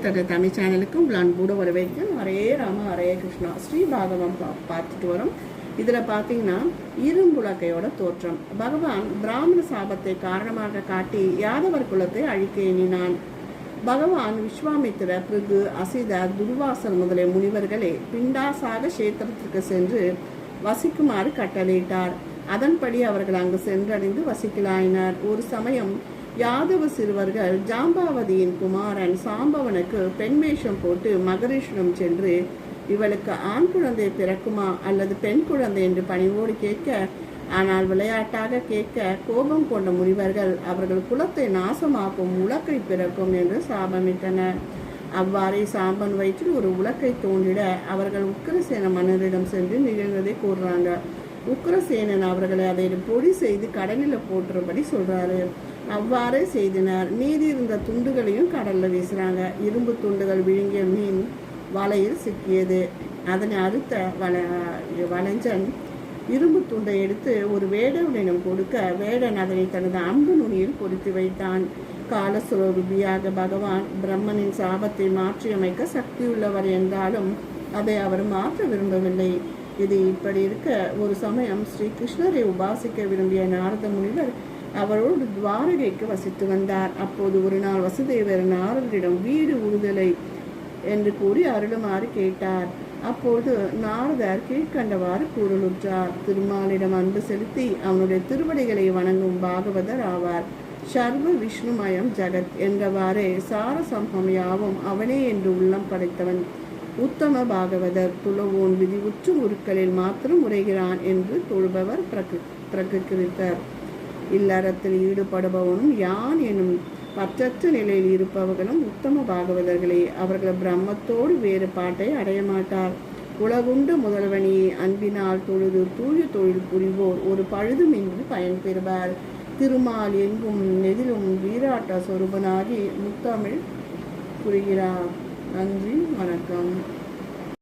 என் தக தமிழ் சேனலுக்கும் உங்களை அன்போடு வரவேற்கும் ஹரே ராம ஹரே கிருஷ்ணா. ஸ்ரீ பாகவம் பா பார்த்துட்டு வரோம். இதில் பார்த்தீங்கன்னா இரும்புலக்கையோட தோற்றம். பகவான் பிராமண சாபத்தை காரணமாக காட்டி யாதவர் குலத்தை அழிக்க எண்ணினான். பகவான் விஸ்வாமித்திர பிருகு அசித துர்வாசன் முதலிய முனிவர்களே பிண்டாசாக கஷேத்திரத்திற்கு சென்று வசிக்குமாறு கட்டளையிட்டார். அதன்படி அவர்கள் அங்கு சென்றடைந்து வசிக்கலாயினார். ஒரு சமயம் யாதவ சிறுவர்கள் ஜாம்பாவதியின் குமாரன் சாம்பவனுக்கு பெண் வேஷம் போட்டு மகரிஷிடம் சென்று இவளுக்கு ஆண் குழந்தை பிறக்குமா? அல்லது பெண் குழந்தை? என்று பணிவோடு கேட்க ஆனால் விளையாட்டாக கேட்க கோபம் கொண்ட முனிவர்கள் அவர்கள் குலத்தை நாசமாக்கும் உலக்கை பிறக்கும் என்று சாபமிட்டனர். அவ்வாறே சாம்பன் வயிற்றில் ஒரு உலக்கை தோன்றிட அவர்கள் உக்கிரசேன மன்னரிடம் சென்று நிகழ்ந்ததை கூறுறாங்க. உக்கிரசேனன் அவர்களை அதை பொடி செய்து கடலில் போட்டுறபடி சொல்றாரு. அவ்வாறே செய்தனர். மீதி இருந்த துண்டுகளையும் கடல்ல வீசுறாங்க இரும்பு துண்டுகள் விழுங்கிய மீன் வலையில் சிக்கியது. அதனை அறுத்த வள வளைஞ்சன் இரும்பு துண்டை எடுத்து ஒரு வேடவனிடம் கொடுக்க வேடன் அதனை தனது அம்பு நுனியில் பொருத்தி வைத்தான். காலசுரூபியாக பகவான் பிரம்மனின் சாபத்தை மாற்றியமைக்க சக்தியுள்ளவர் என்றாலும் அதை அவர் மாற்ற விரும்பவில்லை. இது இப்படி இருக்க ஒரு சமயம் ஸ்ரீ கிருஷ்ணரை உபாசிக்க விரும்பிய நாரத முனிவர் அவரோடு துவாரகைக்கு வசித்து வந்தார். அப்போது ஒரு நாள் வசுதேவர் நாரதரிடம் வீடு உறுதலை என்று கூறி அருளுமாறு கேட்டார். அப்போது நாரதர் கீழ்கண்டவாறு கூறலுற்றார். திருமாலிடம் அன்பு செலுத்தி அவனுடைய திருவடிகளை வணங்கும் பாகவதர் ஆவார். சர்வ விஷ்ணுமயம் ஜகத் என்றவாறே சாரசம்ஹம் யாவும் அவனே என்று உள்ளம் படைத்தவன். உத்தம பாகவதர் துளவோன் விதி உற்று உருக்களில் மாத்திரம் உரைகிறான் என்று தொழுபவர் பிரகு பிரகிருத்தர் இல்லறத்தில் ஈடுபடுபவனும் யான் எனும் பற்றற்ற நிலையில் இருப்பவர்களும் உத்தம பாகவதர்களே. அவர்கள் பிரம்மத்தோடு வேறுபாட்டை அடைய மாட்டார் உலகுண்டு முதல்வனியை அன்பினால் தொழுது தூய தொழில் புரிவோர் ஒரு பழுதுமின்றி பயன் பெறுவார். திருமால் எங்கும் நெதிலும் வீராட்ட சொருபனாகி முத்தமிழ் புரிகிறார். நன்றி வணக்கம்.